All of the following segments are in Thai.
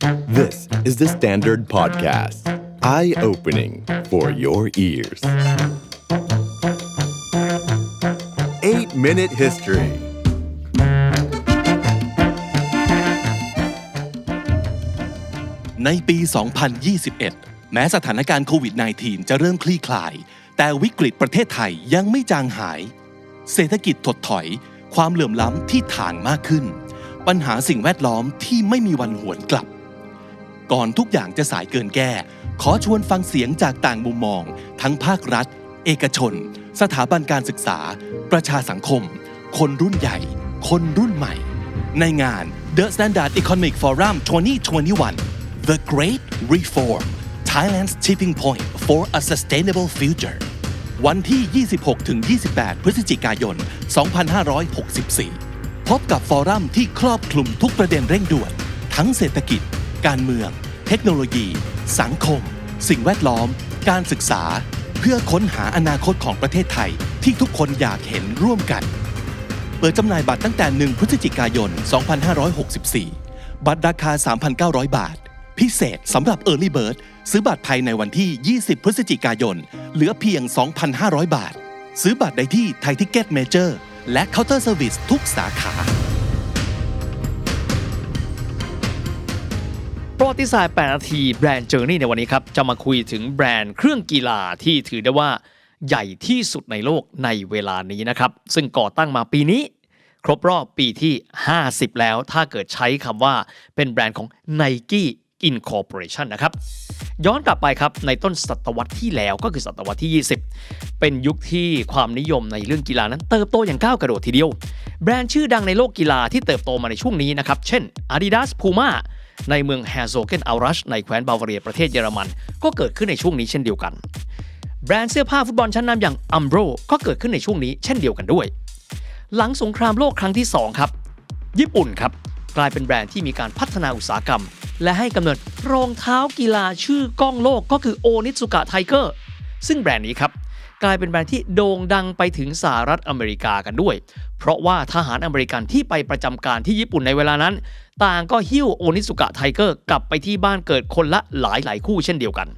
This is the Standard Podcast. Eye opening for your ears. 8 Minute History ในปี 2021 แม้สถานการณ์โควิด -19 จะเริ่มคลี่คลาย แต่วิกฤตประเทศไทยยังไม่จางหาย เศรษฐกิจถดถอย ความเหลื่อมล้ำที่ถางมากขึ้น ปัญหาสิ่งแวดล้อมที่ไม่มีวันหวนกลับ ก่อนทุกอย่างจะสายเกินแก้ ขอชวนฟังเสียงจากต่างมุมมอง ทั้งภาครัฐ เอกชน สถาบันการศึกษา ประชาสังคม คนรุ่นใหญ่ คนรุ่นใหม่ ในงาน The Standard Economic Forum 2021 The Great Reform Thailand's Tipping Point for a Sustainable Future วันที่ 26-28 พฤศจิกายน 2564 พบกับฟอรัมที่ครอบคลุมทุกประเด็นเร่งด่วน ทั้งเศรษฐกิจ การเมือง เทคโนโลยี สังคม สิ่งแวดล้อม การศึกษา เพื่อค้นหาอนาคตของประเทศไทยที่ทุกคนอยากเห็นร่วมกัน เปิดจำหน่ายบัตรตั้งแต่ 1 พฤศจิกายน 2564 บัตรราคา 3,900 บาท พิเศษสำหรับ Early Bird ซื้อบัตรภายในวันที่ 20 พฤศจิกายน เหลือเพียง 2,500 บาท ซื้อบัตรได้ที่ไทยทิกเก็ตเมเจอร์และเคาน์เตอร์เซอร์วิสทุกสาขา ประวัติศาสตร์8นาทีแบรนด์เจอร์นี่ในวันนี้ครับ จะมาคุยถึงแบรนด์เครื่องกีฬาที่ถือได้ว่าใหญ่ที่สุดในโลกในเวลานี้นะครับ ซึ่งก่อตั้งมาปีนี้ ครบรอบปีที่ 50 แล้วถ้าเกิดใช้คำว่าเป็นแบรนด์ของ Nike Incorporation นะครับ ย้อนกลับไปครับ ในต้นศตวรรษที่แล้วก็คือศตวรรษที่ 20 เป็นยุคที่ความนิยมในเรื่องกีฬานั้นเติบโตอย่างก้าวกระโดดทีเดียว แบรนด์ชื่อดังในโลกกีฬาที่เติบโตมาในช่วงนี้นะครับ เช่น Adidas Puma ในเมืองแฮโซเกนอัลรัชในแคว้นบาวาเรียประเทศเยอรมัน ก็เกิดขึ้นในช่วงนี้เช่นเดียวกัน แบรนด์เสื้อผ้าฟุตบอลชั้นนำอย่าง Umbro ก็เกิดขึ้นในช่วงนี้เช่นเดียวกันด้วย หลังสงครามโลกครั้งที่ 2 ครับ ญี่ปุ่นครับกลายเป็นแบรนด์ที่มีการพัฒนาอุตสาหกรรม และให้กำเนิดรองเท้ากีฬาชื่อก้องโลกก็คือโอนิ z u กะไทเกอร์ซึ่งแบรนด์นี้ครับกลายเป็นแบรนด์ที่โด่งดังไปถึงสหรัฐอเมริกากันด้วย เพราะว่าทหารอเมริกันที่ไปประจำการที่ญี่ปุ่นในเวลานั้น ต่างก็หิ้วโอนิ z u กะไทเกอร์กลับไปที่บ้านเกิดคนละหลายหลายคู่เช่นเดียวกัน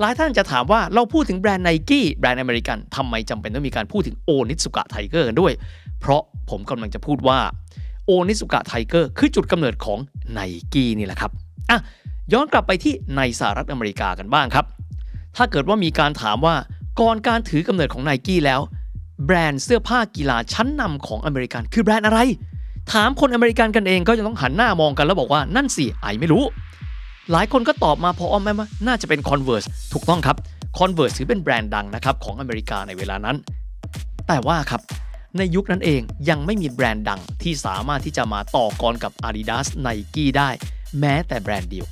หลายท่านจะถามว่าเราพูดถึงแบรนด์ไนกี้แบรนด์อเมริกันทำไมจำเป็นต้องมีการพูดถึงโอนิ z u กะไทเกอร์กันด้วย เพราะผมกำลังจะพูดว่าโอนิ z u กะไทเกอร์คือจุดกำเนิดของไนกี้นี่แหละครับอะย้อนกลับไปที่ในสหรัฐอเมริกากันบ้างครับ ถ้าเกิดว่ามีการถามว่าก่อนการถือกำเนิดของไนกี้แล้ว แบรนด์เสื้อผ้ากีฬาชั้นนำของอเมริกันคือแบรนด์อะไร ถามคนอเมริกันกันเองก็จะต้องหันหน้ามองกันแล้วบอกว่านั่นสิไอไม่รู้ หลายคนก็ตอบมาพออ้อมแม่ว่าน่าจะเป็น Converse ถูกต้องครับ Converse ถือเป็นแบรนด์ดังนะครับของอเมริกาในเวลานั้น แต่ว่าครับในยุคนั้นเองยังไม่มีแบรนด์ดังที่สามารถที่จะมาต่อกรกับ Adidas Nike ได้ แม้แต่แบรนด์เดียว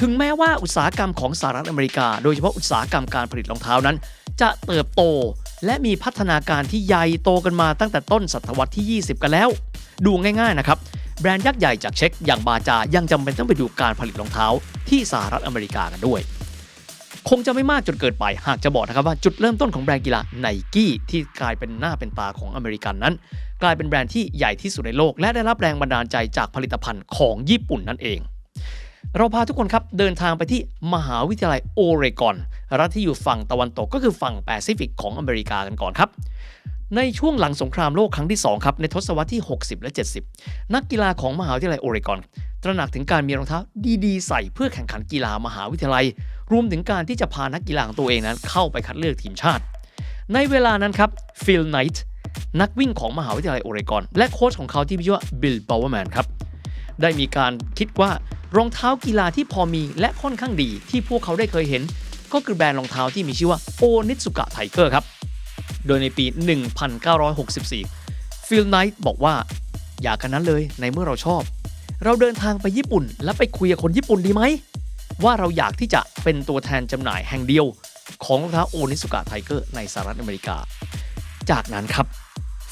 ถึงแม้ว่าอุตสาหกรรมของสหรัฐอเมริกา โดยเฉพาะอุตสาหกรรมการผลิตรองเท้านั้น จะเติบโตและมีพัฒนาการที่ใหญ่โตกันมาตั้งแต่ต้นศตวรรษที่ 20 กันแล้ว ดูง่ายๆนะครับ แบรนด์ยักษ์ใหญ่จากเช็กอย่างบาจายังจำเป็นต้องไปดูการผลิตรองเท้าที่สหรัฐอเมริกากันด้วย คงจะไม่มากจนเกินไปหากจะบอกนะครับว่าจุดเริ่มต้นของแบรนด์กีฬาไนกี้ที่กลายเป็นหน้าเป็นตาของอเมริกันนั้น กลายเป็นแบรนด์ที่ใหญ่ที่สุดในโลก และได้รับแรงบันดาลใจจากผลิตภัณฑ์ของญี่ปุ่นนั่นเองเราพาทุกคนครับ เดินทางไปที่มหาวิทยาลัยโอเรกอน รัฐที่อยู่ฝั่งตะวันตกก็คือฝั่งแปซิฟิกของอเมริกากันก่อนครับ ในช่วงหลังสงครามโลกครั้งที่ 2 ครับ ในทศวรรษที่ 60 และ 70 นักกีฬาของมหาวิทยาลัยโอเรกอน ตระหนักถึงการมีรองเท้าดีๆ ใส่เพื่อแข่งขันกีฬามหาวิทยาลัย รวมถึงการที่จะพานักกีฬาของตัวเองนั้นเข้าไปคัดเลือกทีมชาติ ในเวลานั้นครับฟิลไนท์นักวิ่งของมหาวิทยาลัยโอเรกอน และโค้ชของเขาที่มีชื่อว่าบิลบาวเวอร์แมนครับได้มีการคิดว่ารองเท้ากีฬาที่พอมีและค่อนข้างดีที่พวกเขาได้เคยเห็น ก็คือแบรนด์รองเท้าที่มีชื่อว่าโอนิ z u กะไทเกอร์ครับ โดยในปี 1964 ฟิลไนท์บอกว่า อย่ากันนั้นเลยในเมื่อเราชอบ เราเดินทางไปญี่ปุ่น และไปคุยกับคนญี่ปุ่นดีไหม ว่าเราอยากที่จะเป็นตัวแทนจำหน่ายแห่งเดียว ของรองเท้าโอนิ z u กะไทเกอร์ในสหรัฐอเมริกา จากนั้นครับ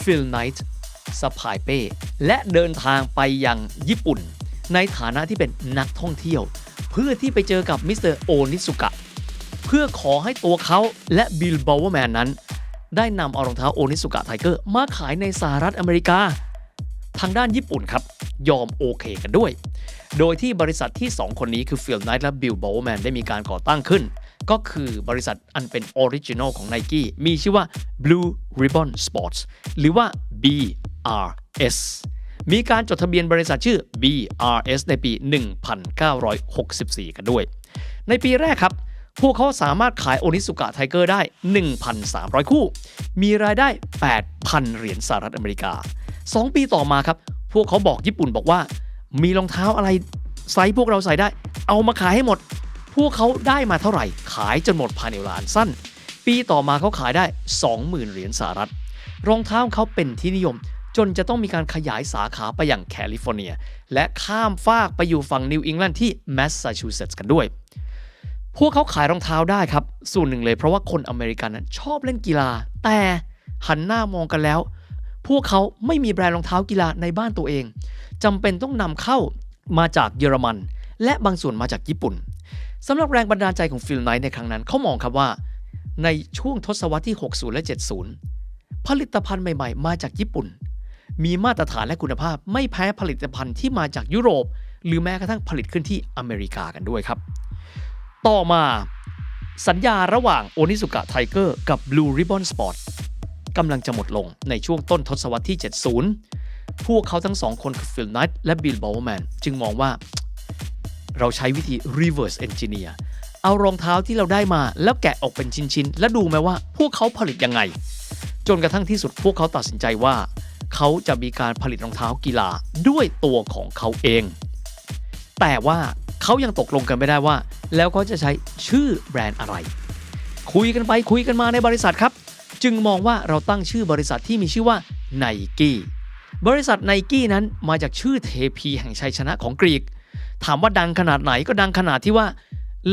ฟิลไนท์สะพายเป้ และเดินทางไปยังญี่ปุ่น ในฐานะที่เป็นนักท่องเที่ยว เพื่อที่ไปเจอกับมิสเตอร์โอนิสุกะเพื่อขอให้ตัวเขาและบิลบาวเวอร์แมนนั้น ได้นำเอารองเท้าโอนิสุกะไทเกอร์มาขายในสหรัฐอเมริกา ทางด้านญี่ปุ่นครับ ยอมโอเคกันด้วย โดยที่บริษัทที่ 2 คนนี้คือฟิลไนท์และบิล b o w m a n ได้มีการก่อตั้งขึ้น ก็คือบริษัทอันเป็นออริจินอลของ Nike มีชื่อว่า Blue Ribbon Sports หรือว่า BRS มีการจดทะเบียนบริษัทชื่อ BRS ในปี 1964 กันด้วย ในปีแรกครับ พวกเขาสามารถขายโอนิสุกะไทเกอร์ได้ 1,300 คู่ มีรายได้ 8,000 เหรียญสหรัฐอเมริกา 2 ปีต่อมาครับ พวกเขาบอกญี่ปุ่นบอกว่า มีรองเท้าอะไรไซส์พวกเราใส่ได้ เอามาขายให้หมด พวกเขาได้มาเท่าไหร่ ขายจนหมดภายในเวลานสั้น ปีต่อมาเขาขายได้ 20,000 เหรียญสหรัฐ รองเท้าของเขาเป็นที่นิยมจนจะต้องมีการขยายสาขาไปอย่างแคลิฟอร์เนีย และข้ามฟากไปอยู่ฝั่งนิวอิงแลนด์ที่แมสซาชูเซตส์กันด้วย พวกเขาขายรองเท้าได้ครับ ส่วนหนึ่งเลยเพราะว่าคนอเมริกันนั้นชอบเล่นกีฬา แต่หันหน้ามองกันแล้ว พวกเขาไม่มีแบรนด์รองเท้ากีฬาในบ้านตัวเองจำเป็นต้องนำเข้ามาจากเยอรมัน และบางส่วนมาจากญี่ปุ่นสำหรับแรงบันดาลใจของฟิลไนท์ในครั้งนั้นเขามองครับว่า ในช่วงทศวรรษที่ 60 และ 70 ผลิตภัณฑ์ใหม่ๆ มาจากญี่ปุ่น มีมาตรฐานและคุณภาพไม่แพ้ผลิตภัณฑ์ที่มาจากยุโรป หรือแม้กระทั่งผลิตขึ้นที่อเมริกากันด้วยครับ ต่อมาสัญญาระหว่างโอนิสุกะไทเกอร์กับ Blue Ribbon Sport กำลังจะหมดลงในช่วงต้นทศวรรษที่ 70 พวกเขาทั้งสองคนคือฟิลไนท์และบิลบอลแมนจึงมองว่า เราใช้วิธี reverse engineer เอารองเท้าที่เราได้มาแล้วแกะออกเป็นชิ้น ๆ และดูไหมว่าพวกเขาผลิตยังไง จนกระทั่งที่สุดพวกเขาตัดสินใจว่า เขาจะมีการผลิตรองเท้ากีฬาด้วยตัวของเขาเอง แต่ว่าเขายังตกลงกันไม่ได้ว่า แล้วเขาจะใช้ชื่อแบรนด์อะไร คุยกันไปคุยกันมาในบริษัทครับ จึงมองว่าเราตั้งชื่อบริษัทที่มีชื่อว่า n i กี้บริษัท n i กี้นั้นมาจากชื่อเทพีแห่งชัยชนะของกรีก ถามว่าดังขนาดไหนก็ดังขนาดที่ว่า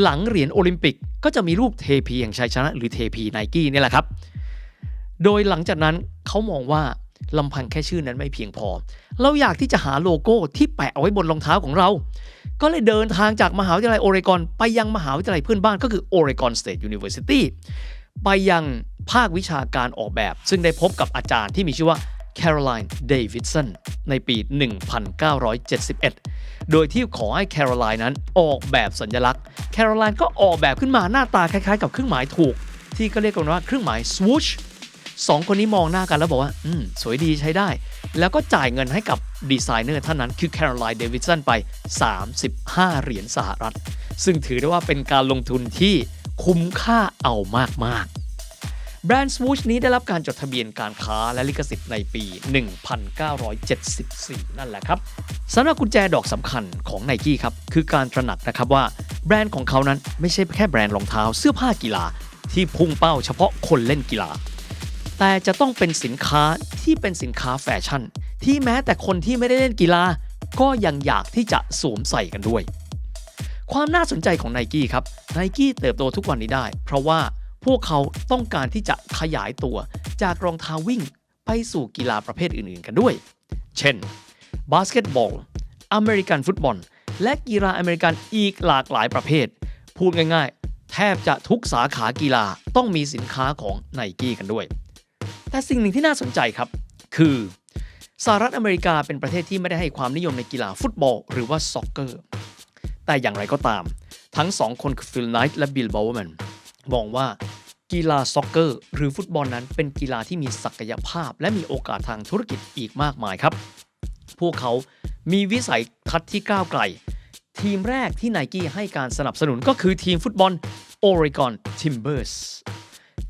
หลังเหรียญโอลิมปิกก็จะมีรูปเทพีแห่งชัยชนะ หรือเทพีไนกี้นี่แหละครับ โดยหลังจากนั้นเขามองว่า ลำพังแค่ชื่อนั้นไม่เพียงพอ เราอยากที่จะหาโลโก้ที่แปะเอาไว้บนรองเท้าของเรา ก็เลยเดินทางจากมหาวิทยาลัยโอเรกอน ไปยังมหาวิทยาลัยเพื่อนบ้านก็คือ Oregon State University ไปยังภาควิชาการออกแบบ ซึ่งได้พบกับอาจารย์ที่มีชื่อว่า Caroline Davidson ในปี 1971 โดยที่ขอให้ Caroline นั้นออกแบบสัญลักษณ์ Caroline ก็ออกแบบขึ้นมาหน้าตาคล้ายๆ กับเครื่องหมายถูก ที่ก็เรียกกันว่าเครื่องหมาย swoosh สองคนนี้มองหน้ากันแล้วบอกว่า อืม สวยดีใช้ได้ แล้วก็จ่ายเงินให้กับดีไซเนอร์ท่านนั้นคือ Caroline Davidson ไป 35 เหรียญสหรัฐ ซึ่งถือได้ว่าเป็นการลงทุนที่คุ้มค่าเอามาก ๆแบรนด์ Swoosh นี้ได้รับการจดทะเบียนการค้าและลิขสิทธิ์ในปี 1974 นั่นแหละครับสำหรับกุญแจดอกสำคัญของ n i กี้ครับ คือการตระหนักนะครับว่าแบรนด์ของเขานั้นไม่ใช่แค่แบรนด์รองเท้าเสื้อผ้ากีฬาที่พุ่งเป้าเฉพาะคนเล่นกีฬา แต่จะต้องเป็นสินค้าที่เป็นสินค้าแฟชั่น ที่แม้แต่คนที่ไม่ได้เล่นกีฬา ก็ยังอยากที่จะสวมใส่กันด้วย ความน่าสนใจของ n i กี้ครับ n i กี้เติบโตทุกวันนี้ได้ เพราะว่าพวกเขาต้องการที่จะขยายตัวจากรองเท้าวิ่งไปสู่กีฬาประเภทอื่นๆ กันด้วย เช่น บาสเกตบอล อเมริกันฟุตบอล และกีฬาอเมริกันอีกหลากหลายประเภท พูดง่ายๆ แทบจะทุกสาขากีฬาต้องมีสินค้าของ n i กี้กันด้วย แต่สิ่งหนึ่งที่น่าสนใจครับ คือสหรัฐอเมริกาเป็นประเทศที่ไม่ได้ให้ความนิยมในกีฬาฟุตบอล หรือว่าซ็อกเกอร์ แต่อย่างไรก็ตาม ทั้งสองคนคือฟิลไนท์และบิลบอวแมนมองว่ากีฬาซ็อกเกอร์ หรือฟุตบอลนั้นเป็นกีฬาที่มีศักยภาพ และมีโอกาสทางธุรกิจอีกมากมายครับ พวกเขามีวิสัยทัศน์ที่ก้าวไกล ทีมแรกที่ไนกี้ให้การสนับสนุนก็คือทีมฟุตบอล Oregon Timbers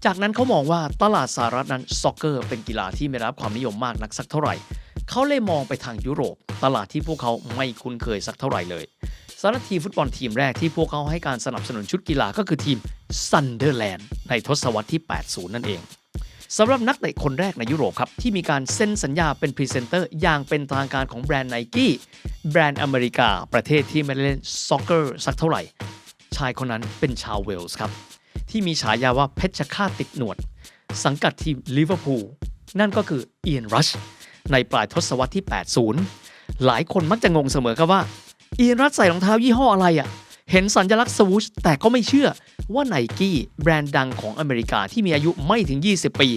จากนั้นเขามองว่าตลาดสหรัฐนั้นซ็อกเกอร์เป็นกีฬาที่ไม่รับความนิยมมากนักสักเท่าไหร่ เขาเลยมองไปทางยุโรป ตลาดที่พวกเขาไม่คุ้นเคยสักเท่าไหร่เลยสำหรับทีมฟุตบอลทีมแรกที่พวกเขาให้การสนับสนุนชุดกีฬาก็คือทีม Sunderland ในทศวรรษที่ 80 นั่นเองสำหรับนักเตะคนแรกในยุโรปครับ ที่มีการเซ็นสัญญาเป็นพรีเซนเตอร์อย่างเป็นทางการของแบรนด์ไนกี้แบรนด์อเมริกา ประเทศที่ไม่ได้เล่นซ็อกเกอร์สักเท่าไหร่ ชายคนนั้นเป็นชาวเวลส์ครับ ที่มีฉายาว่าเพชรฆาตติดหนวด สังกัดทีมลิเวอร์พูลนั่นก็คือเอียนรัชในปลายทศวรรษที่ 80 หลายคนมักจะงงเสมอครับว่า เอียนรัชใส่รองเท้ายี่ห้ออะไรอะ่ะ เห็นสัญลักษณ์สวูชแต่ก็ไม่เชื่อว่าไนกี้แบรนด์ดังของอเมริกาที่มีอายุไม่ถึง 20 ปี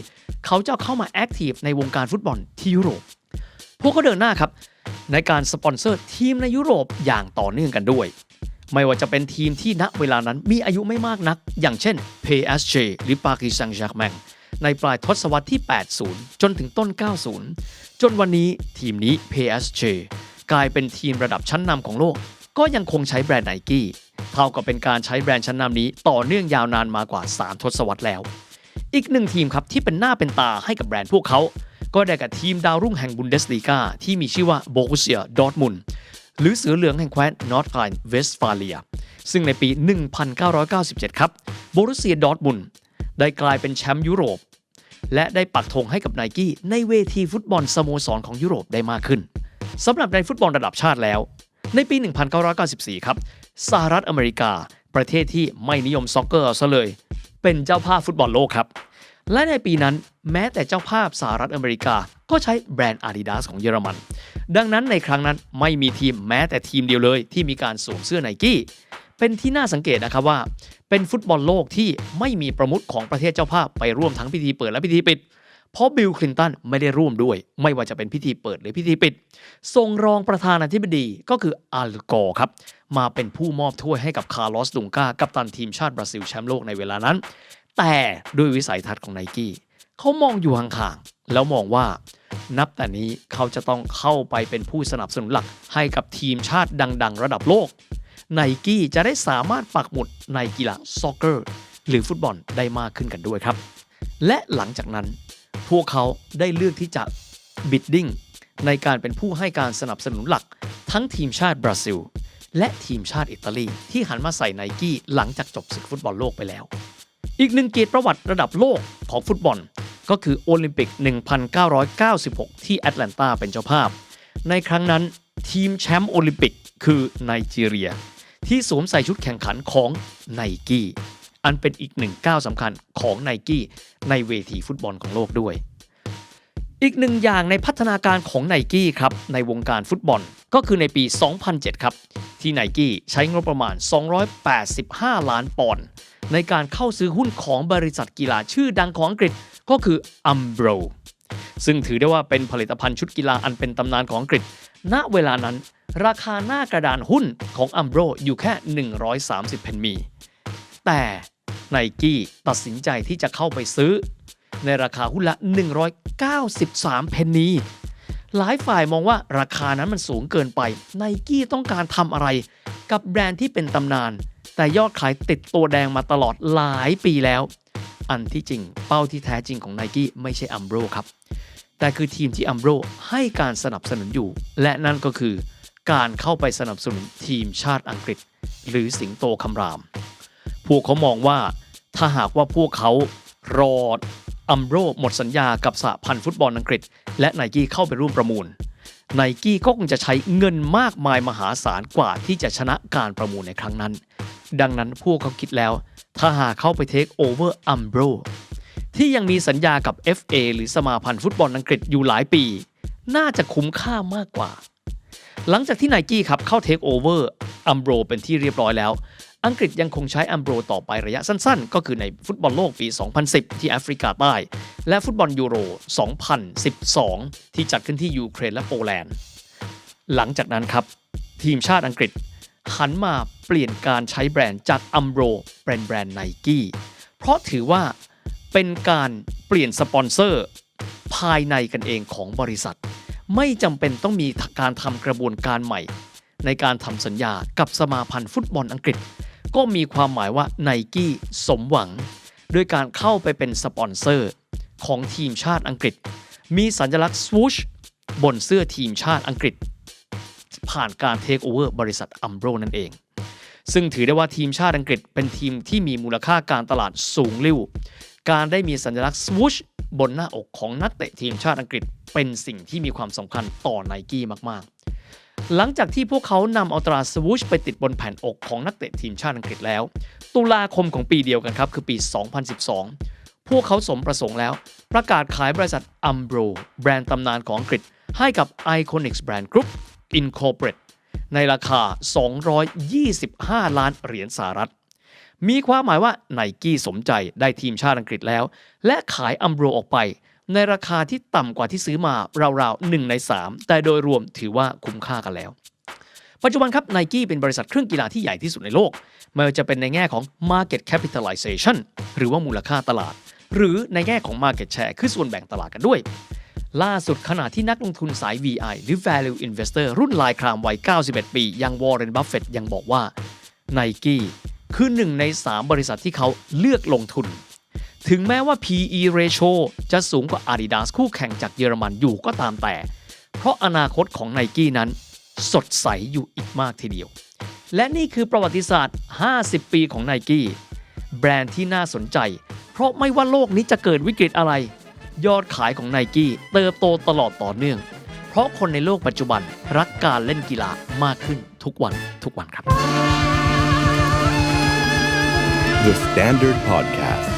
เขาจะเข้ามาแอคทีฟในวงการฟุตบอลที่ยุโรป พวกเขาเดินหน้าครับ ในการสปอนเซอร์ทีมในยุโรปอย่างต่อเนื่องกันด้วย ไม่ว่าจะเป็นทีมที่ณเวลานั้นมีอายุไม่มากนัก อย่างเช่น PSG หรือ Paris Saint-Germain ในปลายทศวรรษที่ 80 จนถึงต้น 90 จนวันนี้ทีมนี้ PSG กลายเป็นทีมระดับชั้นนำของโลก ก็ยังคงใช้แบรนด์ไนกี้เท่ากับเป็นการใช้แบรนด์ชั้นนำนี้ต่อเนื่องยาวนานมากว่า 3 ทศวรรษแล้ว อีกหนึ่งทีมครับที่เป็นหน้าเป็นตาให้กับแบรนด์พวกเขา ก็ได้กับทีมดาวรุ่งแห่งบุนเดสลีกาที่มีชื่อว่าโบ r เซียดอร์ทมุน หรือเสือเหลืองแห่งแคว้นนอร์ทไ n น์เวสฟาเลีย ซึ่งในปี 1997 ครับโบ r เซียดอร์ทมุนได้กลายเป็นแชมป์ยุโรป และได้ปักธงให้กับไนกี้ในเวทีฟุตบอลสโมสรของยุโรปได้มากขึ้นสำหรับในฟุตบอลระดับชาติแล้ว ในปี 1994 ครับสหรัฐอเมริกา ประเทศที่ไม่นิยมซ็อกเกอร์ซะเลย เป็นเจ้าภาพฟุตบอลโลกครับ และในปีนั้น แม้แต่เจ้าภาพสหรัฐอเมริกา ก็ใช้แบรนด์ Adidas ของเยอรมัน ดังนั้นในครั้งนั้นไม่มีทีมแม้แต่ทีมเดียวเลยที่มีการสวมเสื้อไนกี้เป็นที่น่าสังเกตนะครับว่า เป็นฟุตบอลโลกที่ไม่มีประมุขของประเทศเจ้าภาพไปร่วมทั้งพิธีเปิดและพิธีปิด เพราะบิลคลินตันไม่ได้ร่วมด้วย ไม่ว่าจะเป็นพิธีเปิดหรือพิธีปิดทรงรองประธานาธิบดีก็คืออัลกอครับ มาเป็นผู้มอบถ้วยให้กับคาร์ลอสดุงกากัปตันทีมชาติบราซิลแชมป์โลกในเวลานั้น แต่ด้วยวิสัยทัศน์ของไนกี้ เขามองอยู่ห่างๆแล้วมองว่านับแต่นี้เขาจะต้องเข้าไปเป็นผู้สนับสนุนหลักให้กับทีมชาติดัง ๆ ระดับโลกไนกี้จะได้สามารถปักหมุดในกีฬาซอกเกอร์ หรือฟุตบอลได้มากขึ้นกันด้วยครับ และหลังจากนั้น พวกเขาได้เลือกที่จะบิดดิ้งในการเป็นผู้ให้การสนับสนุนหลัก ทั้งทีมชาติบราซิล และทีมชาติอิตาลี ที่หันมาใส่ไนกี้หลังจากจบศึกฟุตบอลโลกไปแล้ว อีกหนึ่งเกียรติประวัติระดับโลกของฟุตบอล ก็คือโอลิมปิก 1996 ที่แอตแลนตาเป็นเจ้าภาพ ในครั้งนั้นทีมแชมป์โอลิมปิกคือไนจีเรีย ที่สวมใส่ชุดแข่งขันของไนกี้อันเป็นอีกหนึ่งก้าวสำคัญของไนกี้ในเวทีฟุตบอลของโลกด้วย อีกหนึ่งอย่างในพัฒนาการของไนกี้ครับในวงการฟุตบอลก็คือในปี 2007 ครับ ที่ไนกี้ใช้งบประมาณ 285 ล้านปอนด์ ในการเข้าซื้อหุ้นของบริษัทกีฬาชื่อดังของอังกฤษก็คือ Umbro ซึ่งถือได้ว่าเป็นผลิตภัณฑ์ชุดกีฬาอันเป็นตำนานของอังกฤษ ณ เวลานั้น ราคาหน้ากระดานหุ้นของ Umbro อยู่แค่ 130 เพนนีแต่ไนกี้ตัดสินใจที่จะเข้าไปซื้อ ในราคาหุ้นละ 193 เพนนีหลายฝ่ายมองว่าราคานั้นมันสูงเกินไปไนกี้ต้องการทำอะไรกับแบรนด์ที่เป็นตำนาน แต่ยอดขายติดตัวแดงมาตลอดหลายปีแล้ว อันที่จริงเป้าที่แท้จริงของไนกี้ไม่ใช่อัมโบรครับ แต่คือทีมที่อัมโบรให้การสนับสนุนอยู่ และนั่นก็คือการเข้าไปสนับสนุนทีมชาติอังกฤษ หรือสิงโตคำราม พวกเขามองว่าถ้าหากว่าพวกเขารออัมโบรหมดสัญญากับสหพันธ์ฟุตบอลอังกฤษ และไนกี้เข้าไปร่วมประมูล ไนกี้ก็คงจะใช้เงินมากมายมหาศาลกว่าที่จะชนะการประมูลในครั้งนั้น ดังนั้นพวกเขาคิดแล้ว ถ้าหากเข้าไปเทคโอเวอร์อัมโบรที่ยังมีสัญญากับ FA หรือสมาพันธ์ฟุตบอลอังกฤษอยู่หลายปี น่าจะคุ้มค่ามากกว่า หลังจากที่ไนกี้ครับเข้าเทคโอเวอร์อัมโบรเป็นที่เรียบร้อยแล้ว อังกฤษยังคงใช้อัมโบรต่อไประยะสั้นๆ ก็คือในฟุตบอลโลกปี 2010 ที่แอฟริกาใต้ และฟุตบอลยูโร 2012 ที่จัดขึ้นที่ยูเครนและโปแลนด์ หลังจากนั้นครับ ทีมชาติอังกฤษหันมาเปลี่ยนการใช้แบรนด์จากอัมโบรเป็นแบรนด์ไนกี้เพราะถือว่าเป็นการเปลี่ยนสปอนเซอร์ภายในกันเองของบริษัท ไม่จำเป็นต้องมีการทำกระบวนการใหม่ ในการทำสัญญากับสมาพันธ์ฟุตบอลอังกฤษ ก็มีความหมายว่าไนกี้สมหวัง ด้วยการเข้าไปเป็นสปอนเซอร์ของทีมชาติอังกฤษ มีสัญลักษณ์ swoosh บนเสื้อทีมชาติอังกฤษ ผ่านการเทคโอเวอร์บริษัทอัมโบรนั่นเอง ซึ่งถือได้ว่าทีมชาติอังกฤษเป็นทีมที่มีมูลค่าการตลาดสูงลิ่วการได้มีสัญลักษณ์ swoosh บนหน้าอกของนักเตะทีมชาติอังกฤษ เป็นสิ่งที่มีความสำคัญต่อไนกี้มากๆ หลังจากที่พวกเขานำเอาตราสวูชไปติดบนแผ่นอกของนักเตะทีมชาติอังกฤษแล้ว ตุลาคมของปีเดียวกันครับคือปี 2012 พวกเขาสมประสงค์แล้ว ประกาศขายบริษัท Umbro แบรนด์ตำนานของอังกฤษ ให้กับ Iconics Brand Group Incorporate ในราคา 225 ล้านเหรียญสหรัฐ มีความหมายว่าไนกี้สมใจได้ทีมชาติอังกฤษแล้ว และขายอัมโบรออกไป ในราคาที่ต่ำกว่าที่ซื้อมาราวๆ1ใน 3 แต่โดยรวมถือว่าคุ้มค่ากันแล้ว ปัจจุบันครับ n i กี้เป็นบริษัทเครื่องกีฬาที่ใหญ่ที่สุดในโลกไม่ว่าจะเป็นในแง่ของ market capitalization หรือว่ามูลค่าตลาด หรือในแง่ของ market share คือส่วนแบ่งตลาดกันด้วย ล่าสุดขณะที่นักลงทุนสาย VI หรือ value investor รุ่นลายครามวัย 91 ปีอยังวอร์เรนบัฟเฟตยังบอกว่า n i กี้คือหนึ่งใน 3 บริษัทที่เขาเลือกลงทุน ถึงแม้ว่า PE ratio จะสูงกว่า Adidas คู่แข่งจากเยอรมันอยู่ก็ตามแต่ เพราะอนาคตของ n i กี้นั้น สดใสอยู่อีกมากทีเดียว และนี่คือประวัติศาสตร์ 50 ปีของ n i กี้แบรนด์ที่น่าสนใจ เพราะไม่ว่าโลกนี้จะเกิดวิกฤตอะไร ยอดขายของ n i กี้เติบโตตลอดต่อเนื่อง เพราะคนในโลกปัจจุบันรักการเล่นกีฬามากขึ้นทุกวันทุกวันครับ The Standard Podcast.